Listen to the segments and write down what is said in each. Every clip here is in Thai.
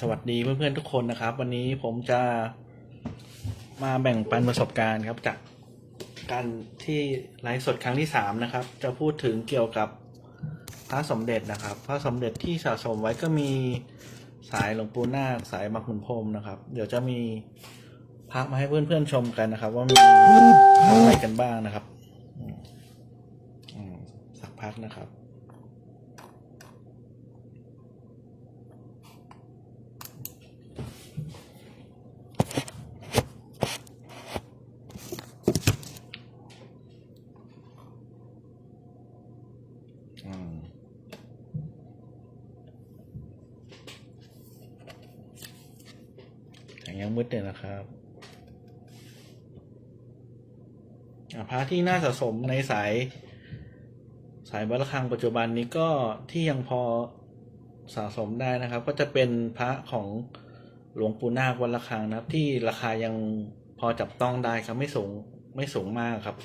สวัสดีเพื่อนๆทุกคนนะครับ วันนี้ผมจะมาแบ่งปันประสบการณ์ครับ จากการที่ไลฟ์สดครั้งที่สามนะครับ จะพูดถึงเกี่ยวกับพระสมเด็จนะครับ พระสมเด็จที่สะสมไว้ก็มีสายหลวงปู่นาคสายมักขุนพรมนะครับ เดี๋ยวจะมีพระมาให้เพื่อนๆชมกันนะครับ ว่ามีอะไรกันบ้างนะครับสักพักนะครับ ยังมืดเลยนะครับพระที่น่าสะสมในสาย สายวัดระฆังปัจจุบันนี้ก็ที่ยังพอสะสมได้นะครับ ก็จะเป็นพระของหลวงปู่นาควัดระฆังนะครับ ที่ราคายังพอจับต้องได้ครับไม่สูงไม่สูงมากครับ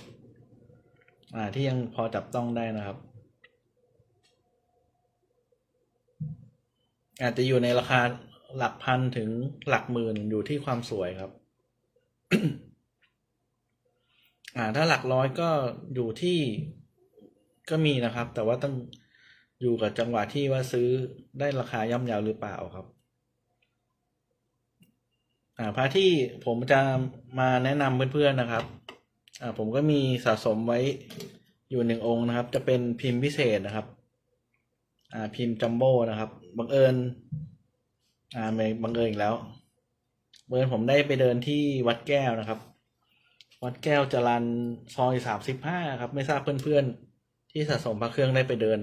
อ่าที่ยังพอจับต้องได้นะครับ อาจจะอยู่ในราคา หลักพันถึงหลักหมื่นอยู่ที่ความสวยครับ อ่า ถ้าหลักร้อยก็อยู่ที่ก็มีนะครับ แต่ว่าต้องอยู่กับจังหวะที่ว่าซื้อได้ราคาย่อมเยาวหรือเปล่าครับ อ่าพระที่ผมจะมาแนะนำเพื่อนๆนะครับ อ่า ผมก็มีสะสมไว้อยู่หนึ่งองค์นะครับ จะเป็นพิมพ์พิเศษนะครับ อ่า พิมพ์จัมโบ้นะครับบังเอิญ อ่าไม่บังเอิญอีกแล้วบังเอิญผมได้ไปเดินที่วัดแก้วนะครับ วัดแก้วจรันซอยสามสิบห้าครับ ไม่ทราบเพื่อนๆ ที่สะสมพระเครื่องได้ไปเดิน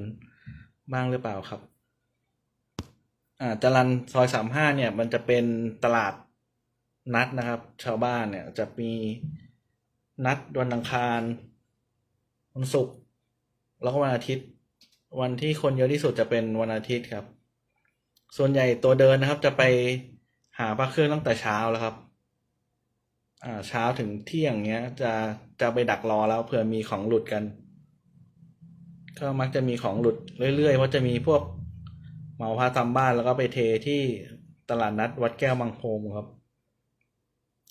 บ้างหรือเปล่าครับ อ่าจรันซอยสามห้าเนี่ย มันจะเป็นตลาดนัดนะครับ ชาวบ้านเนี่ยจะมีนัดวันอังคารวันศุกร์แล้วก็วันอาทิตย์ วันที่คนเยอะที่สุดจะเป็นวันอาทิตย์ครับ ส่วนใหญ่ตัวเดินนะครับ จะไปหาพระเครื่องตั้งแต่เช้าแล้วครับ อ่าเช้าถึงเที่ยงเงี้ย จะจะไปดักรอแล้วเผื่อมีของหลุดกัน ก็มักจะมีของหลุดเรื่อยๆเพราะจะมีพวกเหมาพาตามบ้านแล้วก็ไปเทที่ตลาดนัดวัดแก้วบางโพมครับ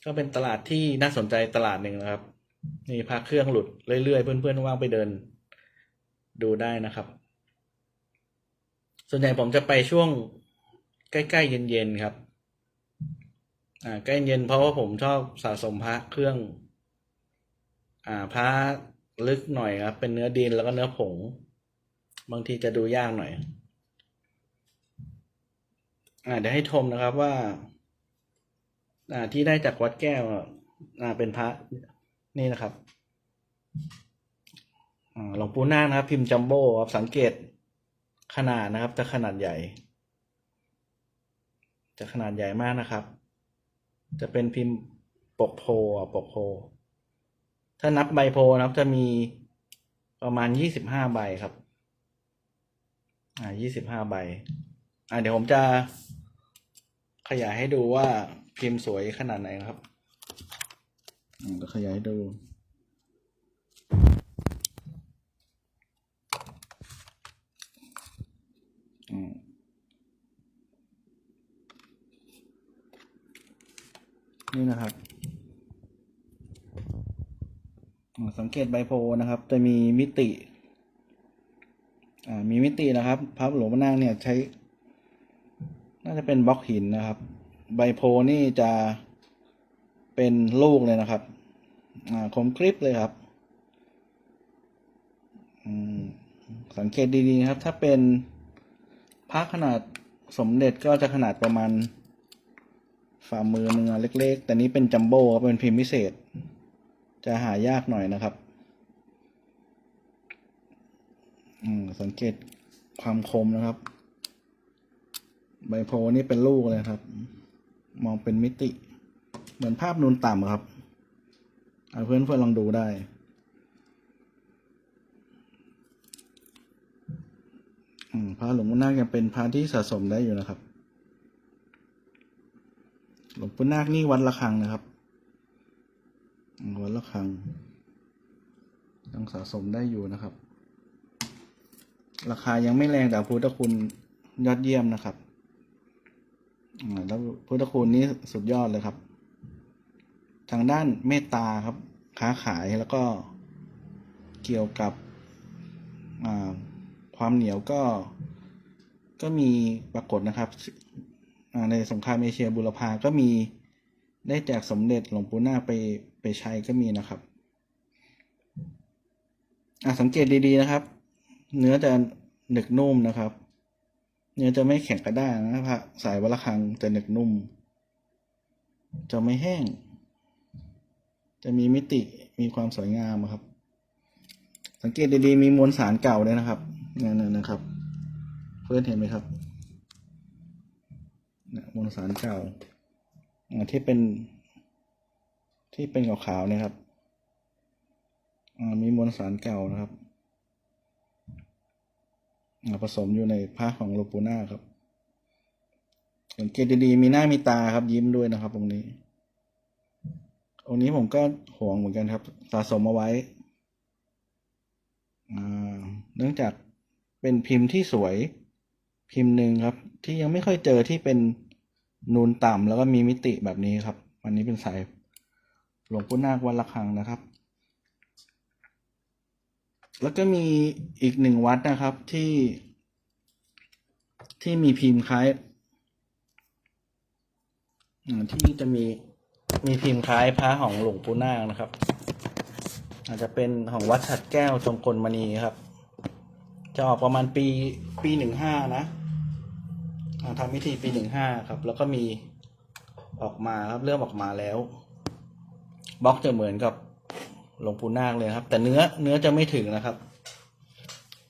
ก็เป็นตลาดที่น่าสนใจตลาดหนึ่งนะครับมีพระเครื่องหลุดเรื่อยๆเพื่อนๆว่างไปเดิน ดูได้นะครับ ส่วนใหญ่ผมจะไปช่วง ใกล้ๆเย็นๆครับ อ่าใกล้เย็นเพราะว่าผมชอบสะสมพระเครื่อง อ่าพระลึกหน่อยครับ เป็นเนื้อดินแล้วก็เนื้อผง บางทีจะดูยากหน่อย อ่าเดี๋ยวให้ชมนะครับว่า อ่าที่ได้จากวัดแก้ว อ่าเป็นพระนี่นะครับอ่าหลวงปู่นาคนะครับ พิมพ์จัมโบ้ครับสังเกตขนาดนะครับจะขนาดใหญ่ จะขนาดใหญ่มากนะครับ จะเป็นพิมพ์ปกโพอะปกโพ ถ้านับใบโพนะครับจะมีประมาณยี่สิบห้าใบครับ อ่ายี่สิบห้าใบ อ่าเดี๋ยวผมจะขยายให้ดูว่าพิมพ์สวยขนาดไหนครับอืมก็ขยายให้ดู อืม นี่นะครับอ่าสังเกตใบโพนะครับ จะมีมิติ อ่า มีมิตินะครับพระหลวงพ่อนาคเนี่ยใช้ น่าจะเป็นบล็อกหินนะครับ ใบโพนี่จะเป็นลูกเลยนะครับ อ่าคมกริบเลยครับ อืม สังเกตดีๆครับ ถ้าเป็นพระขนาดสมเด็จก็จะขนาดประมาณ ฝ่ามือหนึ่งอเล็ก ๆ แต่นี้เป็นจัมโบ้ครับเป็นพิมพ์พิเศษ จะหายากหน่อยนะครับ อืม สังเกตความคมนะครับ ใบโพนี่เป็นลูกเลยครับ มองเป็นมิติ เหมือนภาพนูนต่ำครับเอาเพื่อนเพื่อนๆลองดูได้ อืมพระหลวงปู่นาคยังเป็นพระที่สะสมได้อยู่นะครับ ปูนาคนี่วัดระฆังนะครับ วัดระฆังยังสะสมได้อยู่นะครับ ราคายังไม่แรงแต่พุทธคุณยอดเยี่ยมนะครับแล้วพุทธคุณนี้สุดยอดเลยครับ ทางด้านเมตตาครับ ค้าขายแล้วก็เกี่ยวกับความเหนียวก็ก็มีปรากฏนะครับ ในสงครามเอเชียบุรพาก็มีได้แจกสมเด็จหลวงปู่นาไปไปใช้ก็มีนะครับอะสังเกตดีๆนะครับ เนื้อจะหนึกนุ่มนะครับ เนื้อจะไม่แข็งกระด้างนะพระสายวละคังจะหนึกนุ่ม จะไม่แห้ง จะมีมิติมีความสวยงามครับ สังเกตดีๆมีมวลสารเก่าด้วยนะครับนั่นนะครับ เพื่อนเห็นไหมครับ นี่ยมวลสารเก่าที่เป็น ที่เป็นขาวๆเนี่ยครับมีมวลสารเก่านะครับผสมอยู่ในผ้าของหลปูนาครับสังเกตดีๆมีหน้ามีตาครับยิ้มด้วยนะครับ ตรงนี้องนี้ผมก็ห่วงเหมือนกันครับ สะสมเอาไว้เนื่องจากเป็นพิมพ์ที่สวย พิมพ์หนึ่งครับ ที่ยังไม่ค่อยเจอที่เป็นนูนต่ำแล้วก็มีมิติแบบนี้ครับ อันนี้เป็นสายหลวงปู่นาควัดละคังนะครับ แล้วก็มีอีกหนึ่งวัดนะครับที่ ที่มีพิมพ์คล้ายที่จะมีมีพิมพ์คล้ายพระของหลวงปู่นาคนะครับ อาจจะเป็นของวัดฉัดแก้วจงกลมณีครับ จะออกประมาณปีปีหนึ่งห้านะ ทำพิธีปีหนึ่งห้าครับ แล้วก็มีออกมาครับเริ่มออกมาแล้วบล็อกจะเหมือนกับหลวงปู่นาคเลยครับ แต่เนื้อเนื้อจะไม่ถึงนะครับ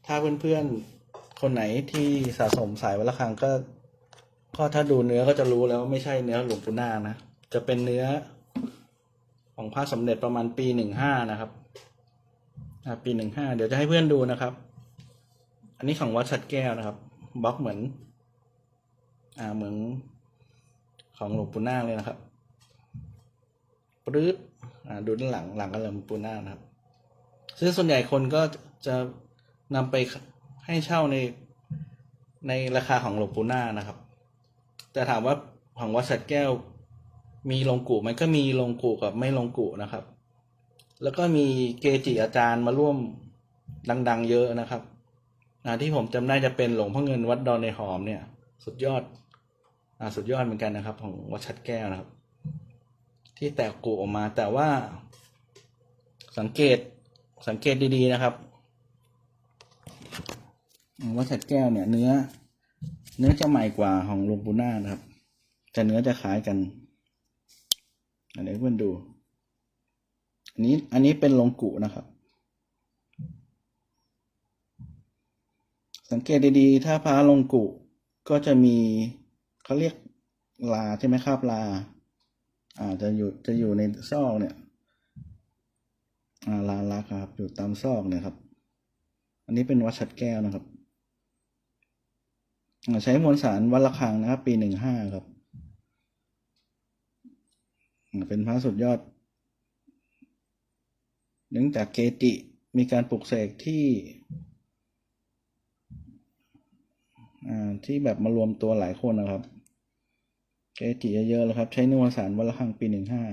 ถ้าเพื่อนๆคนไหนที่สะสมสายวัดละคังก็ ก็ถ้าดูเนื้อก็จะรู้แล้วว่าไม่ใช่เนื้อหลวงปู่นาคนะจะเป็นเนื้อของพระสมเด็จประมาณปีหนึ่งห้านะครับปีหนึ่งห้าเดี๋ยวจะให้เพื่อนดูนะครับ อันนี้ของวัดชัดแก้วนะครับบล็อกเหมือน อ่าเหมือนของหลวงปู่นาคเลยนะครับปรื๊ดอ่าดูด้านหลังหลังก็เริ่มปูหน้านะครับ ซึ่งส่วนใหญ่คนก็จะนำไปให้เช่าในในราคาของหลวงปู่นาคนะครับ แต่ถามว่าของวัดสัตแก้วมีลงกุไหมก็มีลงกุกับไม่ลงกุนะครับ แล้วก็มีเกจิอาจารย์มาร่วมดัง ๆ เยอะนะครับอ่าที่ผมจำได้จะเป็นหลวงพ่อเงินวัดดอนในหอมเนี่ย สุดยอด สุดยอดเหมือนกันนะครับ ของวัชัดแก้วนะครับ ที่แตกกูออกมาแต่ว่า สังเกตสังเกตดีๆนะครับว่าฉัดแก้วเนี่ย เนื้อ เนื้อจะใหม่กว่าของลวงปูน่านะครับ แต่เนื้อจะคล้ายกันอันนี้เพื่อนดู อันนี้อันนี้เป็นลงกุนะครับ สังเกตดีๆ ถ้าพระลงกุก็จะมี เขาเรียกลาใช่ไหมครับลา อ่าจะอยู่จะอยู่ในซอกเนี่ย อ่าลาลักครับ อยู่ตามซอกเนี่ยครับ อันนี้เป็นวัดฉัดแก้วนะครับ ใช้มวลสารวัดระฆังนะครับ ปีหนึ่งห้าครับ เป็นพระสุดยอดเนื่องจากเกจิมีการปลุกเสกที่อ่าที่แบบมารวมตัวหลายคนนะครับ เกจิเยอะๆเลยครับ ใช้นวสารวัดระฆังปีหนึ่งห้า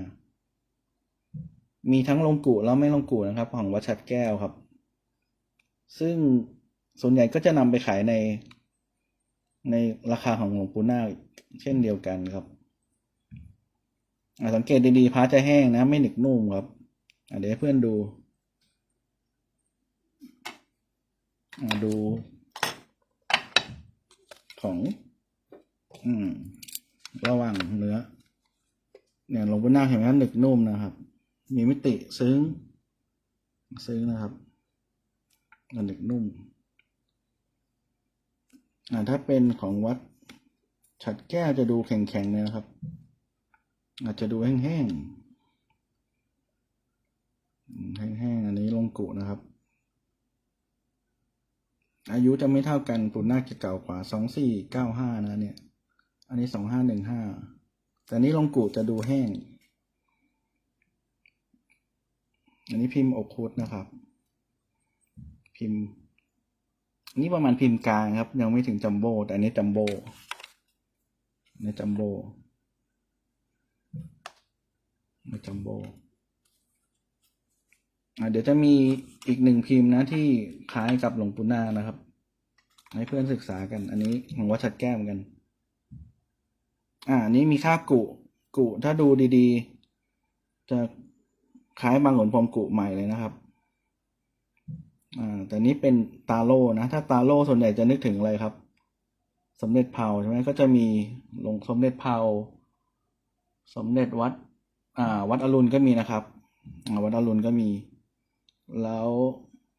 มีทั้งลงกุแล้วไม่ลงกุนะครับ ของวัดฉัดแก้วครับ ซึ่งส่วนใหญ่ก็จะนำไปขายใน ในราคาของหลวงปู่นาคเช่นเดียวกันครับสังเกตดีๆพระจะแห้งนะ ไม่หนึกนุ่มครับเดี๋ยวให้เพื่อนดูดูของ อืม ระหว่างเนื้อ เนี่ยลงปู่นาเห็นไหมครับหนึกนุ่มนะครับ มีมิติซึ้ง ซึ้งนะครับหนึกนุ่มอ่าถ้าเป็นของวัดฉัดแก้วจะดูแข็งๆเลยนะครับ อาจจะดูแห้งๆแห้งๆอันนี้ลงกุนะครับ อายุจะไม่เท่ากันปู่นหน้าจะเก่ากว่าสองสี่เก้าห้านะเนี่ย อันนี้สองห้าหนึ่งห้าแต่นี้ลงกุจะดูแห้ง อันนี้พิมพ์อกคุดนะครับ พิมพ์นนี้ประมาณพิมพ์กลางครับ ยังไม่ถึงจัมโบ้แต่อันนี้จัมโบ้ในจัมโบ้ในจัมโบ้อ่าเดี๋ยวจะมีอีกหนึ่งพิมพ์นะที่คล้ายกับหลวงปู่นานะครับ ให้เพื่อนศึกษากัน อันนี้ของวัดชัดแก้มกัน อ่านี้มีค่ากุกุถ้าดูดีๆ จะคล้ายบางหลนพรมกุใหม่เลยนะครับอ่าแต่นี้เป็นตาโล่นะ ถ้าตาโล่ส่วนใหญ่จะนึกถึงอะไรครับสมเด็จเผาใช่ไหมก็จะมีหลวงสมเด็จเผาสมเด็จวัด อ่า วัดอรุณก็มีนะครับอ่าวัดอรุณก็มี แล้ว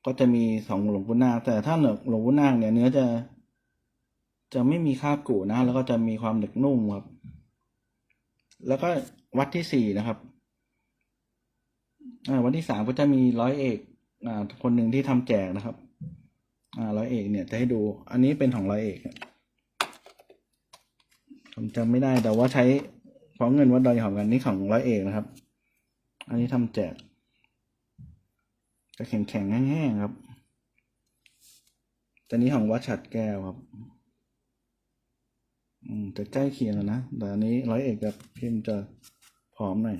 ก็จะมีสองหลวงปู่นาคแต่ถ้าเหนือหลวงปู่นาคเนี่ยเนื้อจะ จะไม่มีคราบกุนะ แล้วก็จะมีความหนึบนุ่มครับ แล้วก็วัดที่สี่นะครับวัดที่สามก็จะมีร้อยเอกคนหนึ่งที่ทำแจกนะครับร้อยเอกเนี่ยจะให้ดู อันนี้เป็นของร้อยเอกผมจำไม่ได้แต่ว่าใช้ของเงินวัดดอยหอมกันนี่ของร้อยเอกนะครับ อันนี้ทำแจกจะแข็งๆแห้งๆครับแต่นี้ของวัดฉัดแก้วครับ อืมจะใกล้เคียงกันนะ แต่อันนี้ร้อยเอกกับพิมพ์จะผอมหน่อย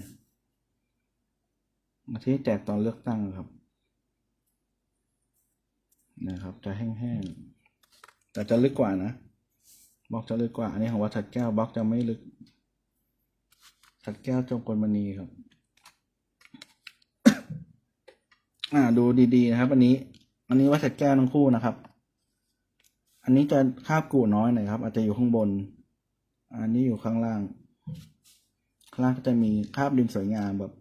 ที่แจกตอนเลือกตั้งครับ นะครับ จะแห้งๆ แต่จะลึกกว่านะบล็อกจะลึกกว่า อันนี้ของวัดฉัดแก้วบล็อกจะไม่ลึกฉัดแก้วจงกลมณีครับ อ่าดูดีๆนะครับ อันนี้ อันนี้วัดฉัดแก้วทั้งคู่นะครับ อันนี้จะคาบกูน้อยหน่อยครับ อาจจะอยู่ข้างบน อันนี้อยู่ข้างล่าง ข้างล่างก็จะมีคาบริมสวยงามแบบ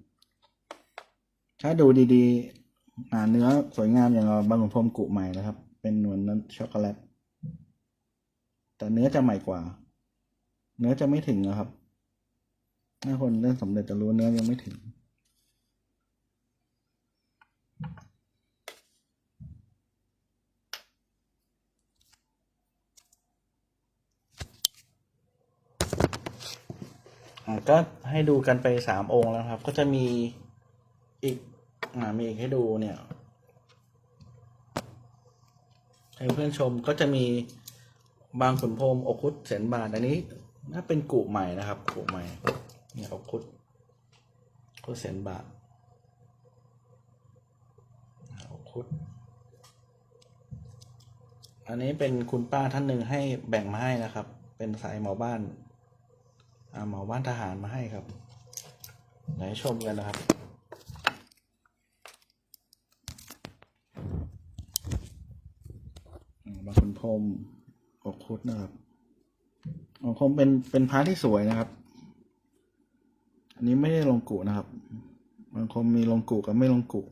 ถ้าดูดีๆอ่าเนื้อสวยงามอย่างบางหลวงพรมกุใหม่นะครับ เป็นเหมือนนั้นช็อกโกแลต แต่เนื้อจะใหม่กว่า เนื้อจะไม่ถึงนะครับ ถ้าคนเล่นสำเร็จจะรู้เนื้อยังไม่ถึง ก็ให้ดูกันไปสามองค์แล้วครับ ก็จะมีอีกอ่ามีอีกให้ดูเนี่ยให้เพื่อนชมก็จะมีบางขุนพรมอกคุดแสนบาทอันนี้น่าเป็นกุใหม่นะครับกุใหม่เนี่ยอกคุดคุดแสนบาทอกคุดอันนี้เป็นคุณป้าท่านหนึ่งให้แบ่งมาให้นะครับ เป็นสายหมอบ้าน หมอบ้านทหารมาให้ครับ ไหนชมกันนะครับ บางคนพรมอกคุดนะครับอกคมเป็นเป็นพระที่สวยนะครับ อันนี้ไม่ได้ลงกุนะครับ บางคนมีลงกุกับไม่ลงกุ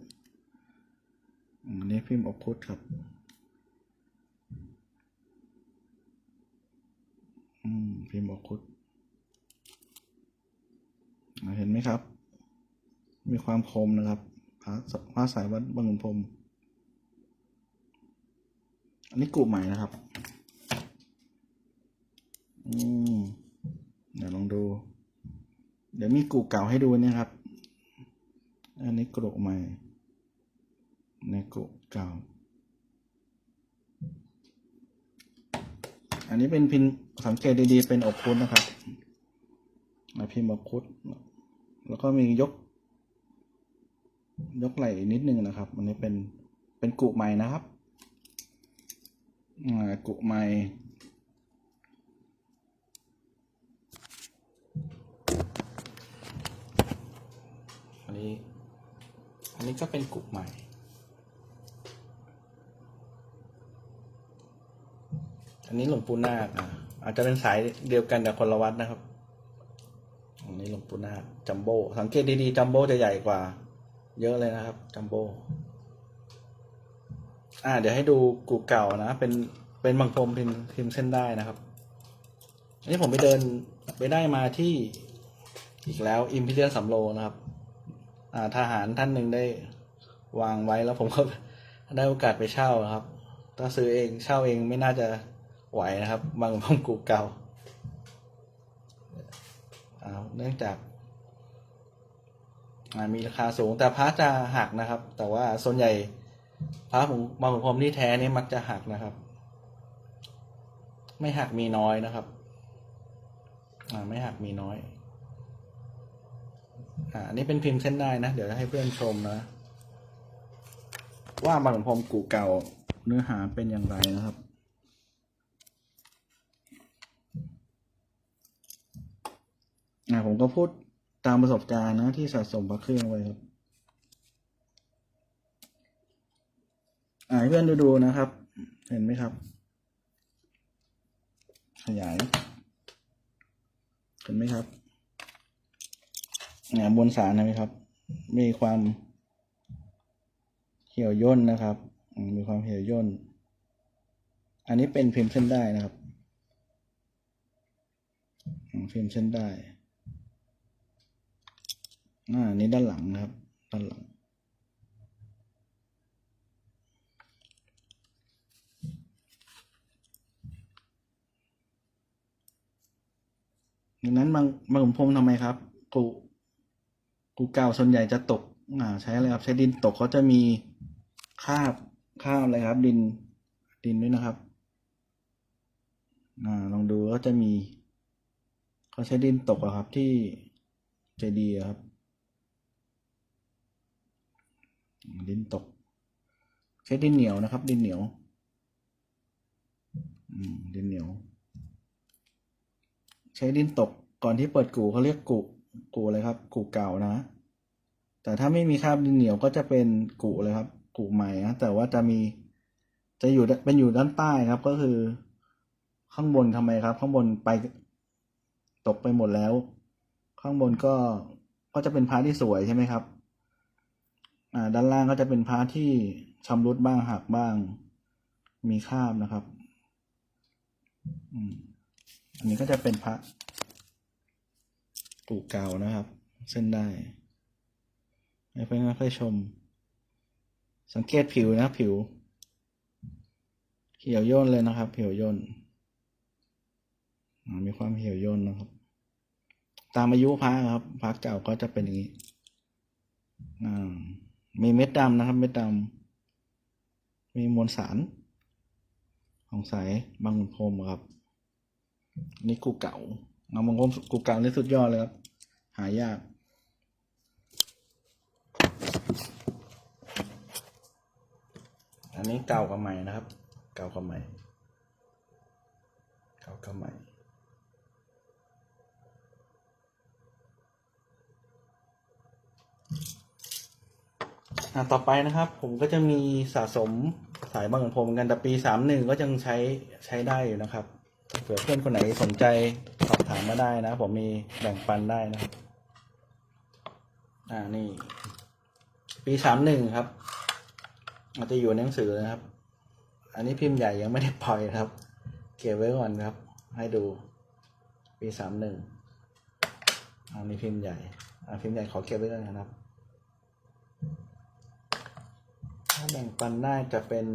อันนี้พิมพ์อกคุดครับอืมพิมพ์อกคุด เห็นไหมครับ มีความคมนะครับพระพระสายวัดบางขุนพรหมอันนี้กูใหม่นะครับ อืมเดี๋ยวลองดู เดี๋ยวมีกูเก่าให้ดูเนี่ยครับ อันนี้กรุใหม่ ในกูเก่า อันนี้เป็นพินสังเกตดีๆ เป็นอกคุดนะครับอ่าพิมพ์อกคุด แล้วก็มียก ยกไหล่นิดนึงนะครับอันนี้เป็นเป็นกุใหม่นะครับอ่ากุไมอันนี้ อันนี้ก็เป็นกุใหม่อันนี้หลวงปู่นาคอะอาจจะเป็นสายเดียวกันแต่คนละวัดนะครับ ปูนาจัมโบ้สังเกตดีๆจัมโบ้จะใหญ่กว่า เยอะเลยนะครับจัมโบ้อ่า เดี๋ยวให้ดูกูเก่านะ เป็นเป็นบางพรมพิมพิมเส้นได้นะครับอันนี้ผมไปเดินไปได้มาที่อีกแล้วอิมพิเรียนสำโรนะครับ อ่าทหารท่านหนึ่งได้วางไว้แล้วผมก็ได้โอกาสไปเช่านะครับ ถ้าซื้อเองเช่าเองไม่น่าจะไหวนะครับ บางพรมกูเก่า เนื่องจากมีราคาสูงแต่พระจะหักนะครับ แต่ว่าส่วนใหญ่พระผมบางขุนพรหมที่แท้นี่มักจะหักนะครับ ไม่หักมีน้อยนะครับไม่หักมีน้อยอันนี้เป็นพิมพ์เส้นได้นะ เดี๋ยวจะให้เพื่อนชมนะ ว่าบางพรมกูเก่าเนื้อหาเป็นอย่างไรนะครับ อ่าผมก็พูดตามประสบการณ์นะที่สะสมพระเครื่องไว้ครับอ่าเพื่อนดูดูนะครับ เห็นไหมครับ ขยาย เห็นไหมครับเนี่ยบนสารนไหมครับ มีความเหี่ยวย่นนะครับ มีความเหี่ยวย่น อันนี้เป็นพิมพ์เส้นได้นะครับ พิมพ์เส้นได้ อ่านี้ด้านหลังนะครับ ด้านหลัง ดังนั้นบางบางขุนพรมทำไมครับ กูกูเก่าส่วนใหญ่จะตก อ่า ใช้อะไรครับ ใช้ดินตกเขาจะมีคาบคาบอะไรครับ ดินดินด้วยนะครับ อ่า ลองดูก็จะมีเขาใช้ดินตกอะครับที่เจดีครับอืม ดินตก ใช้ดินเหนียวนะครับ ดินเหนียวดินเหนียว ใช้ดินตกก่อนที่เปิดกูเขาเรียกกูกูอะไรครับ กูเก่านะ แต่ถ้าไม่มีคราบดินเหนียวก็จะเป็นกูเลยครับ กูใหม่นะแต่ว่าจะมีจะอยู่เป็นอยู่ด้านใต้ครับ ก็คือ ข้างบนทำไมครับ ข้างบนไปตกไปหมดแล้ว ข้างบนก็ก็จะเป็นพระที่สวยใช่ไหมครับ ด้านล่างก็จะเป็นพระที่ชำรุดบ้างหักบ้าง มีคาบนะครับอันนี้ก็จะเป็นพระปูเก่านะครับ เส้นได้ให้เพื่อนๆค่อยชม สังเกตผิวนะผิว เหี่ยวย่นเลยนะครับ เหี่ยวย่นมีความเหี่ยวย่นนะครับ ตามอายุพระครับพระเก่าก็จะเป็นอย่างนี้อ่า มีเม็ดดำนะครับ เม็ดดำมีมวลสาร ของสายบางขุนพรมครับ นี่กูเก่าเอามังคมกูเก่านี่สุดยอดเลยครับ หายากอันนี้เก่ากับใหม่นะครับ เก่ากับใหม่ เก่ากับใหม่ อะต่อไปนะครับ ผมก็จะมีสะสมสายบางขุนพรหมเหมือนกันแต่ปีสามหนึ่งก็ยังใช้ใช้ได้อยู่นะครับ เผื่อเพื่อนคนไหนสนใจสอบถามมาได้นะ ผมมีแบ่งปันได้นะครับ อ่านี่ ปีสามหนึ่งครับอาจจะอยู่ในหนังสือนะครับ อันนี้พิมพ์ใหญ่ยังไม่ได้ปล่อยครับ เก็บไว้ก่อนครับ ให้ดู ปีสามหนึ่งอันนี้พิมพ์ใหญ่อ่าพิมพ์ใหญ่ขอเก็บไว้ก่อนนะครับ ถ้าแบ่งปันได้จะเป็น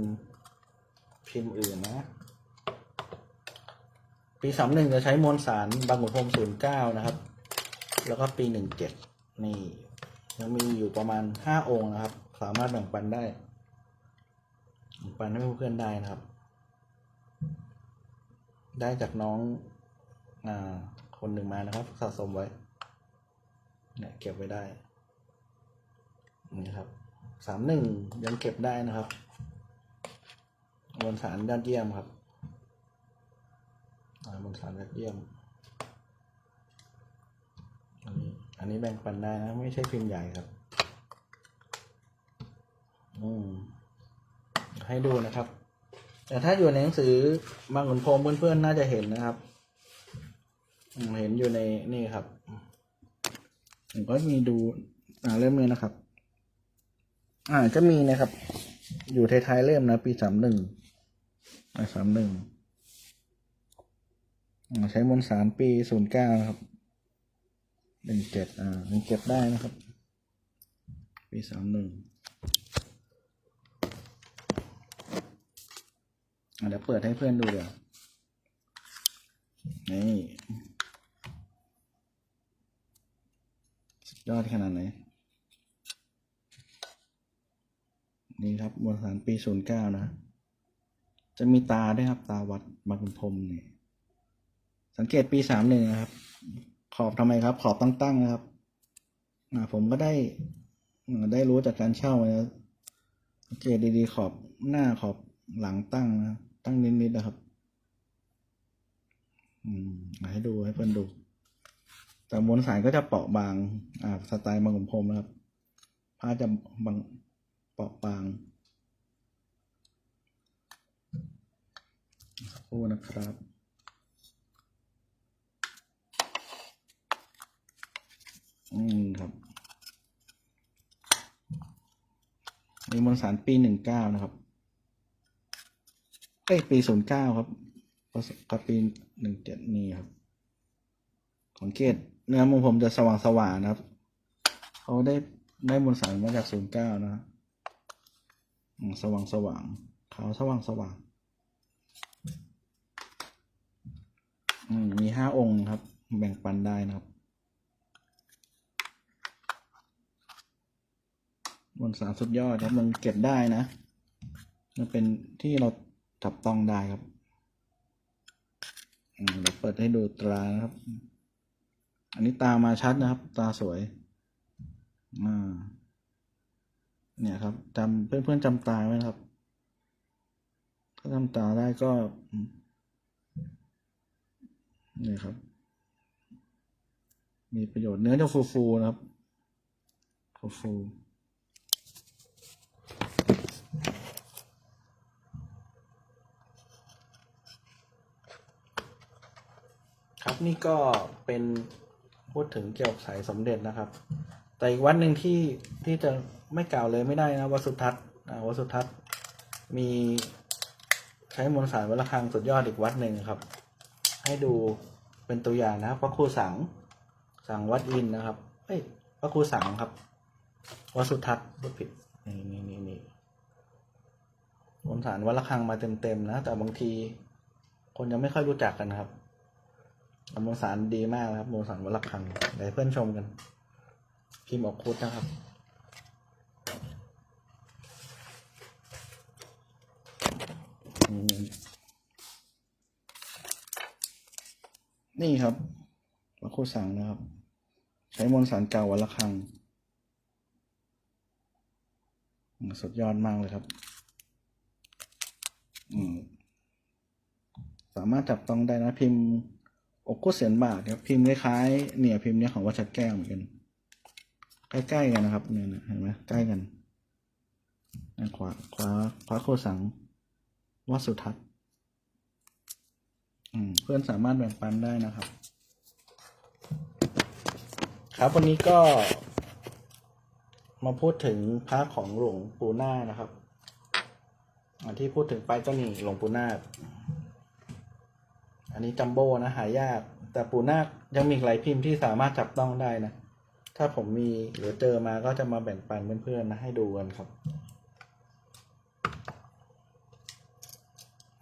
พิมพ์อื่นนะ ปีสามหนึ่งจะใช้มวลสารบางขุนพรมศูนย์เก้านะครับ แล้วก็ปีหนึ่งเจ็ดนี่ ยังมีอยู่ประมาณห้าองค์นะครับ สามารถแบ่งปันได้แบ่งปันให้เพื่อนได้นะครับ ได้จากน้องอ่าคนหนึ่งมานะครับ สะสมไว้เนี่ยเก็บไว้ได้ นี่ครับ สามหนึ่งยังเก็บได้นะครับมวลสารยอดเยี่ยมครับมวลสารยอดเยี่ยม อันนี้อันนี้แบ่งปันได้นะ ไม่ใช่พิมพ์ใหญ่ครับ อืม ให้ดูนะครับ แต่ถ้าอยู่ในหนังสือบางขุนพรมเพื่อนๆน่าจะเห็นนะครับเห็นอยู่ในนี่ครับผมก็มีดู อ่าเล่มนี้นะครับ อ่าจะมีนะครับ อยู่ท้ายๆเล่มนะ ปีสามหนึ่งสามหนึ่งใช้มวลสารปีศูนย์เก้านะครับหนึ่งเจ็ดอ่าหนึ่งเจ็ดได้นะครับ ปีสามหนึ่งเดี๋ยวเปิดให้เพื่อนดูเดี๋ยวนี่สุดยอดขนาดไหน นี่ครับมวลสารปีศูนย์เก้านะ จะมีตาด้วยครับ ตาวัดบางขุนพรมเนี่ยสังเกตปีสามหนึ่งนะครับ ขอบทำไมครับ ขอบตั้งๆนะครับอ่าผมก็ได้ได้รู้จากการเช่ามาแล้วสังเกตดีๆขอบหน้าขอบหลังตั้งนะตั้งนิดๆนะครับ อืมให้ดูให้เพื่อนดู แต่มวลสารก็จะเปราะบาง อ่า สไตล์บางขุนพรมนะครับผ้าจะบาง เปราะบางสักครู่นะครับอืมครับมีมวลสารปีหนึ่งเก้านะครับเอ้ยปีศูนย์เก้าครับกับปีหนึ่งเจ็ดนี่ครับ ของเกตเนื้อมุมผมจะสว่างสว่างนะครับ เขาได้ได้มวลสารมาจากศูนย์เก้านะฮะอืม สว่างสว่างขาวสว่างสว่างอืมมีห้าองค์ครับ แบ่งปันได้นะครับมวลสารสุดยอดครับมันเก็บได้นะ มันเป็นที่เราจับต้องได้ครับอืมเดี๋ยวเปิดให้ดูตรานะครับ อันนี้ตามาชัดนะครับ ตาสวย อ่า เนี่ยครับจำเพื่อนๆจำตาไว้ครับ ถ้าจำตาได้ก็อืมนี่ครับ มีประโยชน์เนื้อจะฟูๆนะครับ ฟูๆครับนี่ก็เป็นพูดถึงเกี่ยวกับสายสมเด็จนะครับ แต่อีกวัดหนึ่งที่ที่จะ ไม่กล่าวเลยไม่ได้นะวัดสุทัศน์วัดสุทัศน์มีใช้มวลสารวัดระฆังสุดยอดอีกวัดหนึ่งครับ ให้ดูเป็นตัวอย่างนะครับพระครูสังสังวัดอินนะครับเอ้ยพระครูสังครับวัดสุทัศน์พูดผิดนี่นี่นี่นี่มวลสารวัดระฆังมาเต็มๆนะแต่บางที คนยังไม่ค่อยรู้จักกันครับมวลสารดีมากนะครับมวลสารวัลคังเดี๋ยวให้เพื่อนชมกันพิมพ์ออกคุดนะครับ อืม นี่ครับวัคคูสังนะครับ ใช้มวลสารเก่าวันละคังสุดยอดมากเลยครับอืมสามารถจับต้องได้นะพิมพ์อกกุเสียนบาทครับพิมพ์คล้ายๆเนี่ยพิมพ์เนี้ยของวัชัดแก้วเหมือนกัน ใกล้ๆกันนะครับเนี่ยเห็นไหมใกล้กันด้านขวาขวาขวาโคสัง วัดสุทัศน์เพื่อนสามารถแบ่งปันได้นะครับ ครับวันนี้ก็ มาพูดถึงพระของหลวงปู่นาคนะครับที่พูดถึงไปก็นี่หลวงปู่นาคอันนี้จัมโบ้นะหายาก แต่ปู่นาคยังมีหลายพิมพ์ที่สามารถจับต้องได้นะ ถ้าผมมีหรือเจอมาก็จะมาแบ่งปันเพื่อนๆนะให้ดูกันครับ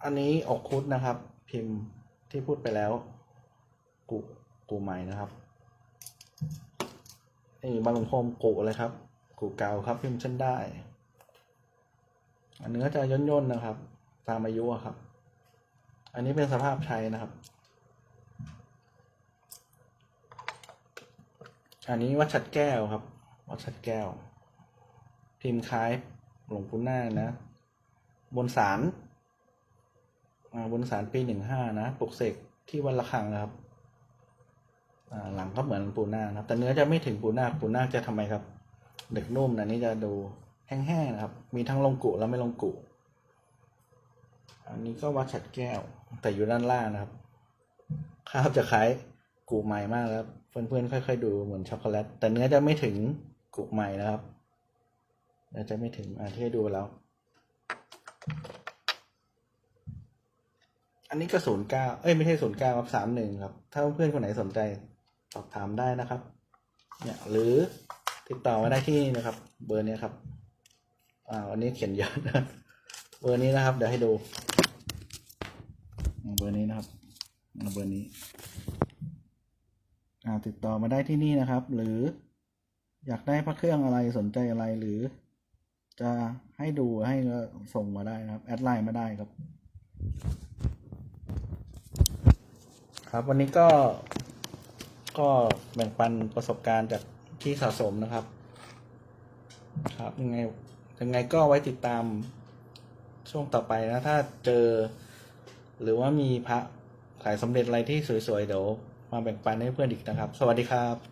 อันนี้อกคุดนะครับ พิมพ์ที่พูดไปแล้ว กูกูใหม่นะครับนี่บางหลวงพมกูเลยครับ กูเก่าครับพิมพ์เช่นได้ อันเนื้อจะย่นๆนะครับ ตามอายุครับ อันนี้เป็นสภาพใช้นะครับ อันนี้วัดชัดแก้วครับวัดชัดแก้ว พิมพ์คล้ายหลวงปู่นาคนะ บนสาร บนสารปีหนึ่งห้านะปลุกเสกที่วันละครังนะครับหลังก็เหมือนปูนาคนะครับ แต่เนื้อจะไม่ถึงปูนาปูนาจะทำไมครับเด็กนุ่มนะนี่จะดูแห้งๆนะครับ มีทั้งลงกุและไม่ลงกุอันนี้ก็วัดฉัดแก้ว แต่อยู่ด้านล่างนะครับข้าวจะคล้ายกูใหม่มากแล้วเพื่อนๆค่อย ๆ ดูเหมือนช็อกโกแลตแต่เนื้อจะไม่ถึงกูใหม่นะครับจะไม่ถึงอ่าที่ให้ดูแล้ว อันนี้ก็ศูนย์เก้าเอ้ยไม่ใช่ศูนย์เก้าครับสามหนึ่งครับ ถ้าเพื่อนคนไหนสนใจสอบถามได้นะครับ เนี่ย หรือติดต่อมาได้ที่นี่นะครับ เบอร์นี้ครับอ่าวันนี้เขียนเยอะนะเบอร์นี้นะครับ เดี๋ยวให้ดู เบอร์นี้นะครับเบอร์นี้อ่าติดต่อมาได้ที่นี่นะครับ หรืออยากได้พระเครื่องอะไรสนใจอะไรหรือ จะให้ดูให้ก็ส่งมาได้นะครับ แอดไลน์มาได้ครับ ครับวันนี้ก็ก็แบ่งปันประสบการณ์จากที่สะสมนะครับ ครับยังไงยังไงก็ไว้ติดตามช่วงต่อไปนะ ถ้าเจอ หรือว่ามีพระขายสมเด็จอะไรที่สวยๆ เดี๋ยวมาแบ่งปันให้เพื่อนอีกนะครับ สวัสดีครับ